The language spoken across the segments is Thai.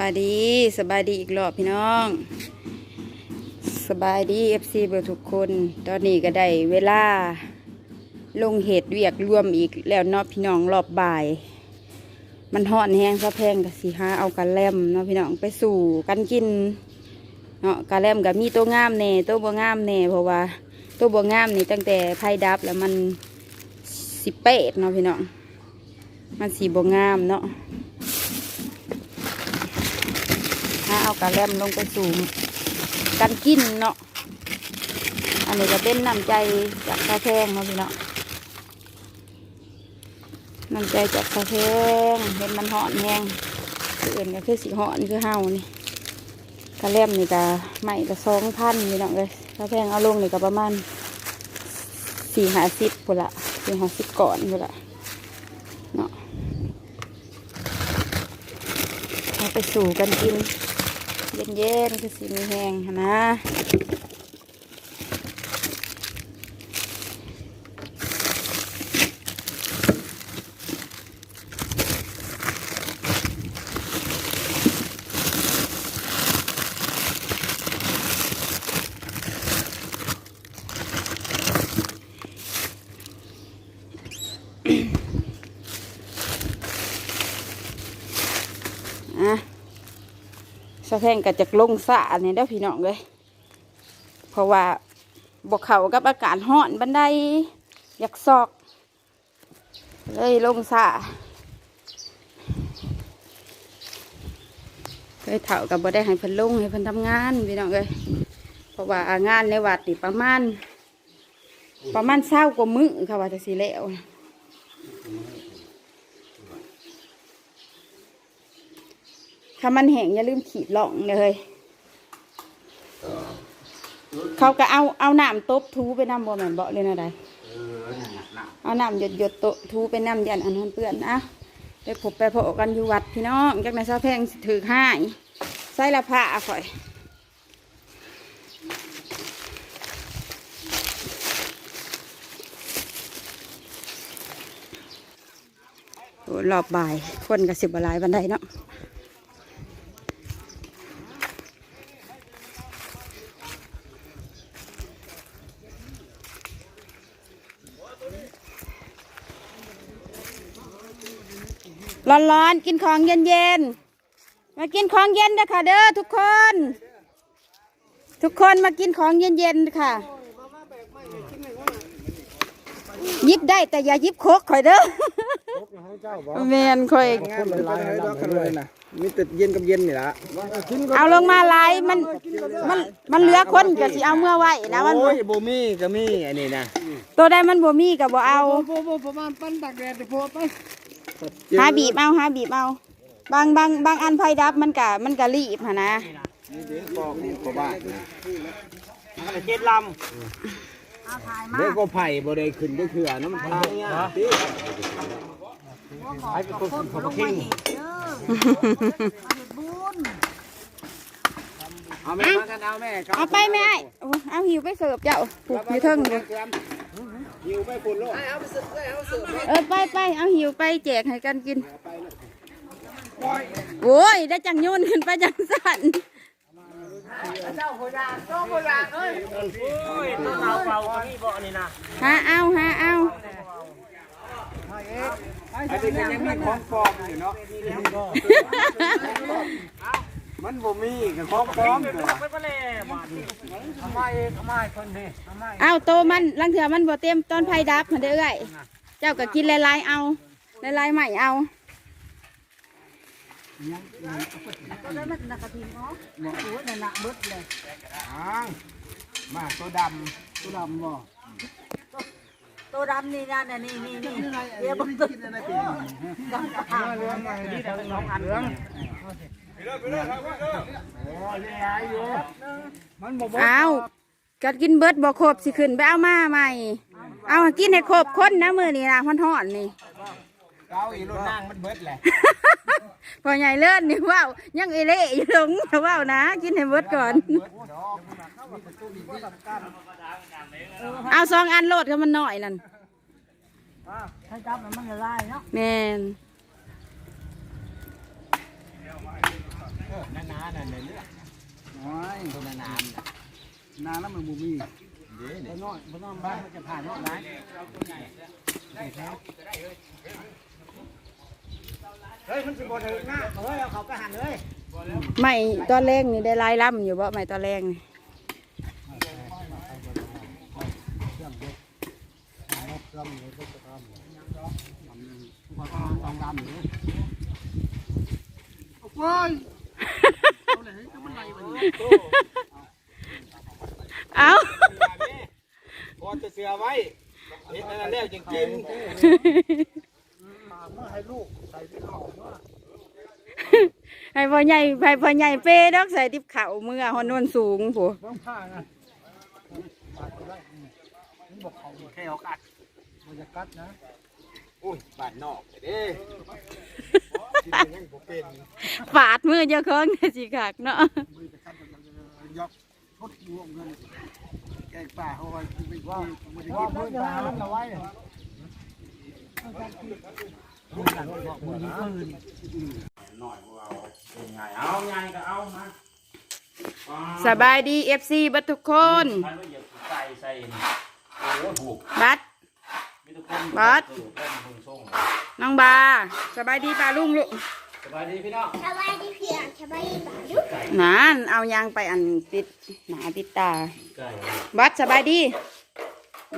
บายดีสบายดีอีกรอบพี่น้อง สบายดีเอฟซีเบอร์ทุกคน ตอนนี้ก็ได้เวลา ลงเหตุเวียกรวมอีกแล้วเนาะพี่น้องรอบบ่าย มันห่อนแห้งซะแพงกับสีหาเอากันแลมเนาะพี่น้องไปสู่กันกินเนาะกันแลมกับมีตัวงามแน่ตัวบ่งามแน่เพราะว่า ตัวบ่งามนี่ตั้งแต่ไพ่ดับแล้วมันสิเป๊ะเนาะพี่น้องมันสีบ่งามเนาะ ถ้า เอากระแลมลงไปสู่กันกินเนาะ อันนี้ก็เป็นน้ำใจจากตาแพงเนาะพี่เนาะน้ำใจจากตาแพงเห็นมันหอนแห้งคืออื่นก็คือสีหอนคือเฮานี่กระแลมนี่ก็ไม่ก็สองพันพี่น้องเลยตาแพงเอาลงนี่ก็ประมาณสี่ห้าสิบพุ่ละสี่ห้าสิบก่อนพุ่ละเนาะเอาไปสู่กันกิน เย็นๆคือสีมีแหงหั้นนะ สะแพงกับจากลงสระนี่เด้อพี่น้องเลยเพราะว่าบกเขากับอากาศห้อนบันไดอยากซอก เลยลงสะเคยเถ่ากับบ่ได้ให้เพิ่นลงให้เพิ่นทำงานพี่น้องเลยเพราะว่างานในวัดนี่ประมาณ ประมาณเศร้ากว่ามื้อค่ะว่าจะสิแล้ว ถ้ามันแห้งอย่าลืมขีดหล่องเลยเขาก็เอาเอาน้ำตบทูไปน้ำบ่แม่นบ่เลยนะใดเอาน้ำหยดหยดๆโตะทูไปน้ำยันอันนั้นเปื้อนนะไปพบไปพบกันอยู่วัดพี่น้องจากในนเสาแพงสิถือให้ใส่ละผ้าข่อยโอ้รอบบ่ายคนกับสิบหลายบันไดเนาะ ร้อนๆ กินของเย็นๆ มากินของเย็นนะค่ะเด้อทุกคน ทุกคนมากินของเย็นๆค่ะหยิบได้แต่อย่าหยิบโคกข่อยเด้อแมนข่อยคนละลายดอกเลยนะมีแต่เย็นกับเย็นนี่ละเอาลงมาหลายมันมันมันเหลือคนก็สิเอาเมื่อไว้นะมันบ่โอ้ยโบมี่ก็มีอันนี้นะตัวใดมันบ่มีก็บ่เอาโบโบประมาณปั้นตักแดดโบไป หาบีบเอาหาบีบเอาบางบางบางอันไฟดับมันกะมันกะรีบหะนะนี่เด็กกองนี่กบ้านเจ็ดลำเด็กก็ไผ่บ่ได้ขึ้นได้เขื่อน้ำทางเนี่ยติไอ้เป็นคนของทิ้งเอาแม่มากันเอาแม่เอาไปแม่ไอ้โอ้เอาหิวไปเสิร์ฟเจ้าผูกอยู่เทิงเลย หิวไปฝุ่นโลกเออไปไปเอาหิวไปแจกให้กันกินโอ้ยได้จังโยนขึ้นไปจังสั่นหาเอาหาเอาไอ้เด็กยังมีของฟอมอยู่เนาะ มันบ่มีกับของฟอมอยู่เอาโตมันลังเถื่อมันบ่เต็มตอนไฟดับมันเด้อเอ้ยเจ้าก็กินหลายๆเอาหลายๆใหม่เอาอ้างมาตัวดำตัวดำบ่ตัวดำนี่นะเนี่ยนี่นี่นี่เดี๋ยวผมตัวเหลืองมาดีแต่สองอันเหลืองมันบ่บ่ เอากัดกินเบิดบ่ครบสิขึ้นไปเอามาใหม่ เอากินให้ครบคนนะมือนี่นะฮ้อนๆนี่เก้าอีรถนั่งมันเบิดแหละพอใหญ่เลิศนี่ว้าวยังเอเล่อยู่หลงอย่าว้าวนะ กินให้เบิดก่อน เอาสองอันโลดก็มันหน่อยนั่นถ้าจับมันมันละลายเนาะแมน โอ้ นั่นในเรื่องน้อยตัวน้ำน่ะนานแล้วมันบ่มีเด้บ่เนี่น้อยบ่น้อยบ้านมันจะผ่านเนาะหลายเฮ้ยมันสิบ่ถึงนะเฮ้ยเอาเขาไปหันเลยไม่ตอนแรกนี่ได้ลายล่ำอยู่บ่ไม่ตอนแรกนี่โอ้ย เอาพอจะเสือไว้เฮ็ดนั่นแล้วจึงกินมาเมื่อให้ลูกใส่ที่เข่าเนาะให้พ่อใหญ่ให้พ่อใหญ่เป้ดอกใส่ติบเข่าเมื่อฮอนโนนสูงผู้เบิ่งผ้านะปาดก็ได้อืมมันบอกเขาแค่เอากัดมันจะกัดนะอุ้ยบานนอกเด้ ฝาดมือเจ้าของน่ะสิคักเนาะมันจะกัดมันยกทดรวมกันแกงป่าเขาไว้กินไปว่ามันจะกินพื้นป่ามันเอาไว้เนี่ยมันหลังบอกมันมีปืนหน่อยพวกเราเป็นไงเอาไงก็เอามาสบายดีเบัดทุกคนท่านว่าอย่าใส่ใส่โอ้โหบัดมีทุกคนบัดเออเป็ นคนส่งน้องบาสบายดีป้าลุงลูกสบายดีพี่น้องสบายดีเพียงสบายดีบ่าลุกนานเอายางไปอันติดหนาติดตาไก่บัดสบายดี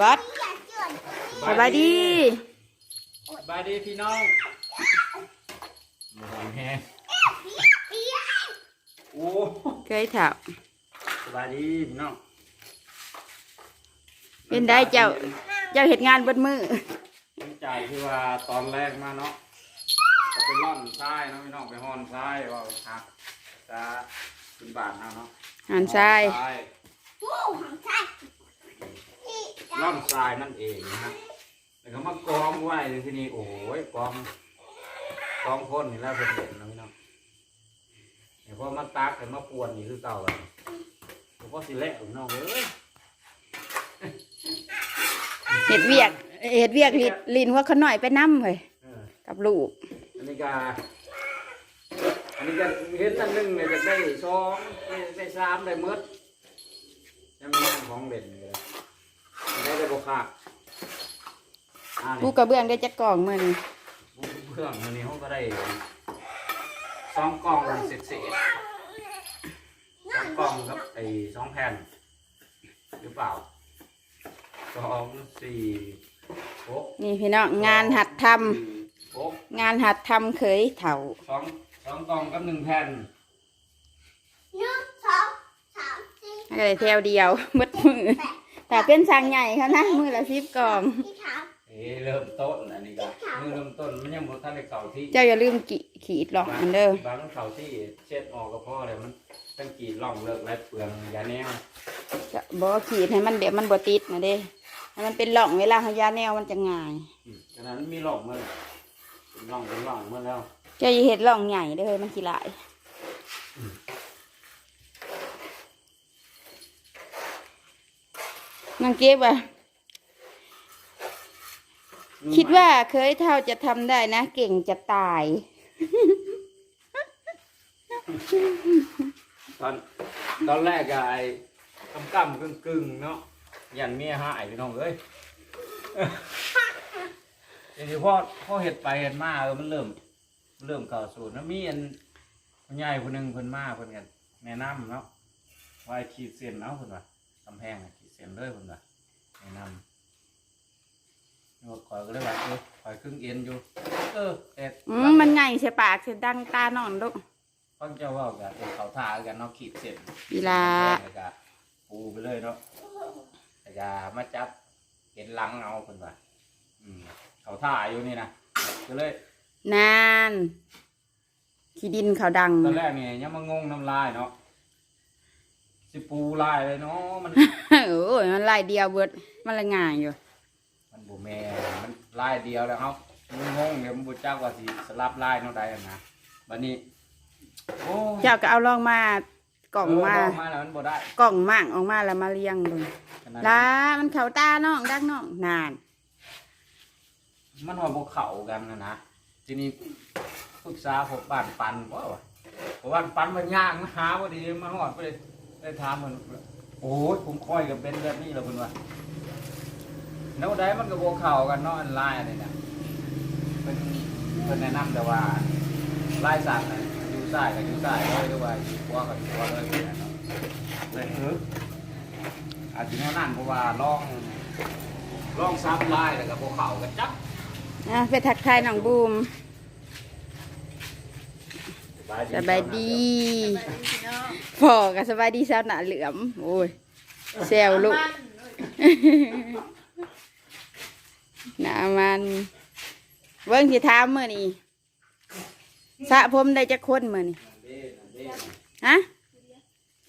บัดอยากเจือนสบายดีสบายดีพี่น้องหอมแห้งเปียกโอ้เคยถามสบายดีพี่น้องเป็นได้เจ้าเจ้าเหตุงานเบดมือ ดีใจที่ว่าตอนแรกมาเนาะก็ไปร่อนทรายเนาะพี่น้องไปห่อนทรายว่าหักจะขึ้นบานเอาเนาะหันทรายร่อนทรายผู้หังใช่ที่ร่อนทรายนั่นเองนะฮะแล้วก็มากองไว้ในที่นี่โอ้ยกองกองพ่นนี่แล้วเป็นเห็นนะพี่น้องเดี๋ยวพอมาตักกันมาปวนนี่คือเก่าแล้วผมก็สิแลกพี่น้องเอ้ยเห็ดเวียก เห็ดเวียกลิลินว่าเขาหน่อยไปน้ำเลยเออกับลูกอันนี้ก็อันนี้ก็เห็นอันหนึงเนี่ยจะได้สองได้ได้สามได้หมดยังมีอันของเด่นอยู่เลยได้ได้บกขาดอ่ากูนี่กระเบื้องได้จักกล่องมือนี่เพื่องอันนี้เขาก็ได้สองกล่องเศษเศษสองกล่องครับไอ้สองแผ่นหรือเปล่าสองสี่หก นี่พี่น้องงานหัดทสี่หกำงานหัดทำเคยเถาสองสองกล่องกับหนึ่งแผ่นหนึ่งสองสามสี่อะไรแถวเดียวหมดมือแต่เป็นสั่งใหญ่เขานะมือละสิบกล่อง ที่ถามเอ้เริ่มต้นอันนี้ก็มือเริ่มต้นมันยังหมดท่านในเก่าที่เจ้าอย่าลืมกิขีดหรอกมันเด้อบางเก่าที่เช็ดออกก็พอเลยมันตั้งกี่ร่องเลิกและเปลืองยาแนว จะบอกขีดให้มันเดี๋ยวมันบติดนะเด้ให้ มันเป็นหล่องเวลาเขายาแนวมันจะง่ายอืมฉะนั้นมีร่องมาเลยเป็นร่องเป็นร่องมาแล้วเจ้าอย่าเห็ดหล่องใหญ่เด้อมันขี้ลายนางเก็บอะคิดว่าเคยเท่าจะทำได้นะ เก่งจะตาย ตอนตอนแรกอะไอ้กำกำกึ่งกึ่งๆเนาะ ยันเมียหายพี่น้องเอ้ยอย่างที่พ่อพ่อเห็ดไปเห็ดมาเออมันเริ่ม เริ่มเก่าสูตรแล้วมีอันผู้ใหญ่คนหนึ่งเพิ่นมาเพิ่นกันแนะนำเนาะว่าให้ขีดเส้นเนาะเพิ่นว่ากำแพงน่ะขีดเส้นเลยเพิ่นว่าแนะนำนี่ว่าข่อยก็เลยว่าเออข่อยครึ่งเอ็นอยู่ เออเอ็ดอืมมันใหญ่ใช่ปากใช่ดังตานอนลูกฟังเจ้าเว่ากันเป็นเขาท่ากันเนาะขีดเส้นเวลาแล้วก็ปูไปเลยเนาะ แล้วก็มาจับเห็นหลังเอาเพิ่นว่าอืมเขาท่าอยู่นี่นะก็เลยนานขี้ดินเขาดัง ตอนแรกเนี่ยยังมางงน้ำลายเนาะสิปูลายเลยเนาะมัน โอ้ยมันลายเดียวเบิดมันละง่ายอยู่ มันบูแม่มันลายเดียวแล้วครับมันงงเดี๋ยวมันบูจักว่าสิสลับลายเนาะใดอะนะบัดนี้โอ้ เจ้าก็เอาลองมา กล่องมา เออมาแล้วมันบ่ได้กล่องมั่งออกมาแล้วมาเลี้ยงดูขนาดลามันเขาตาน้องดักน้องนาน มันว่าบ่เข้ากันนะนะทีนี้ปรึกษาพวกบ้านปันว่าวะเพราะว่าปันมันย่างหาพอดีมาหอดไปเลยได้ถามมันโอ้ยผมค่อยกับเป็นแบบนี้แล้วเพิ่นว่าแนวใดมันก็บ่เข้ากันเนาะอันไลน์นี่นะเป็นเพิ่นแนะนำแต่ว่าไลน์สัตว์น่ะ อยู่ซ้ายก็อยู่ซ้ายเลยหรือว่าอยู่ขวาก็อยู่ขวาเลยเป็นเนาะเลยเอออาจจะแนวนั้นเพราะว่าลองลองซับไลน์แล้วก็บ่เข้ากันจักอะไปทักทายน้องบูมสบายดีพ่อก็สบายดีสาวหนาเหลือมโอ้ยแซวลูกหนามันเบิ่งที่ถามมื้อนี้ สระผมได้จักคนมื้อนี้ฮะ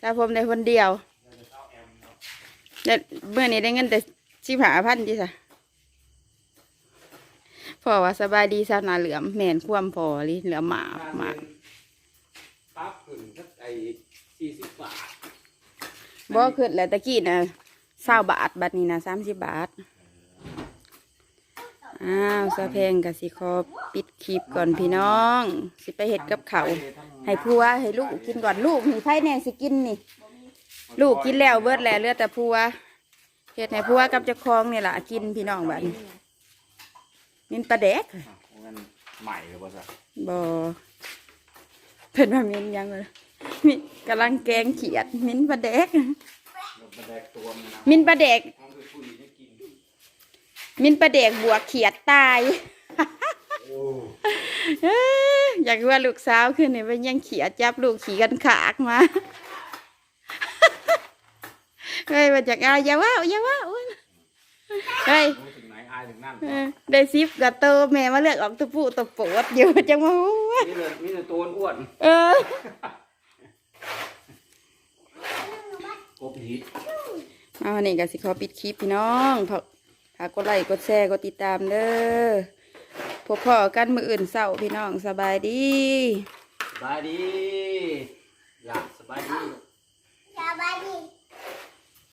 สระผมได้คนเดียวแต่มื้อนี้ได้เงินแต่สิบห้าพันจิซะพ่อว่าสบายดีสาวหนาเหลือมแม่นความพอลิเหลือหมาหมาปั๊บขึ้นสักไอ้สี่สิบบาทบ่ขึ้นแล้วตะกี้นะเศร้าบาทบัดนี้นะสามสิบบาท อ้าวสะเพงกับสิคอปิดคลิปก่อนพี่น้อง สิไปเห็ดกับเขาวให้ผัวให้ลูกกินก่อนลูกมีไผ่แน่สิกินนี่ ลูกกินแล้วเบิดแล้วเหลือแต่ผัวเห็ดให้ผัวกับเจ้าของนี่ล่ะกินพี่น้องบัดนี้มินปลาแดกมันใหม่หรือเปล่าจ๊ะบ่เพิ่นว่ามินยังเลยมิกำลังแกงเขียด มินปลาแดกมันแดกตัวมันนะมินปลาแดก มันคือผู้หญิงที่กิน มินประเดกบวกเขียดตายโอ้เอ้ยอยากว่าลูกสาวขึ้นนี่เป็นยังเขียดจับลูกขี่กันขากมาเฮ้ยมาจากเอาอย่าว่าวอย่าว่าวเฮ้ยรู้ถึงไหนอายถึงนั่นเออได้ซิปกับโตแม่มาเลือกออกตะปูตะปวดอยู่จังว่านี่เลยนี่เลยตัวอ้วนเออกบหิดมาวันนี้ก็สิขอปิดคลิปพี่น้องฝาก ฝากกดไลค์กดแชร์กดติดตามเด้อพบพ่อกันมืออื่นเศร้าพี่น้องสบายดีสบายดีหลับสบายดี สบายดี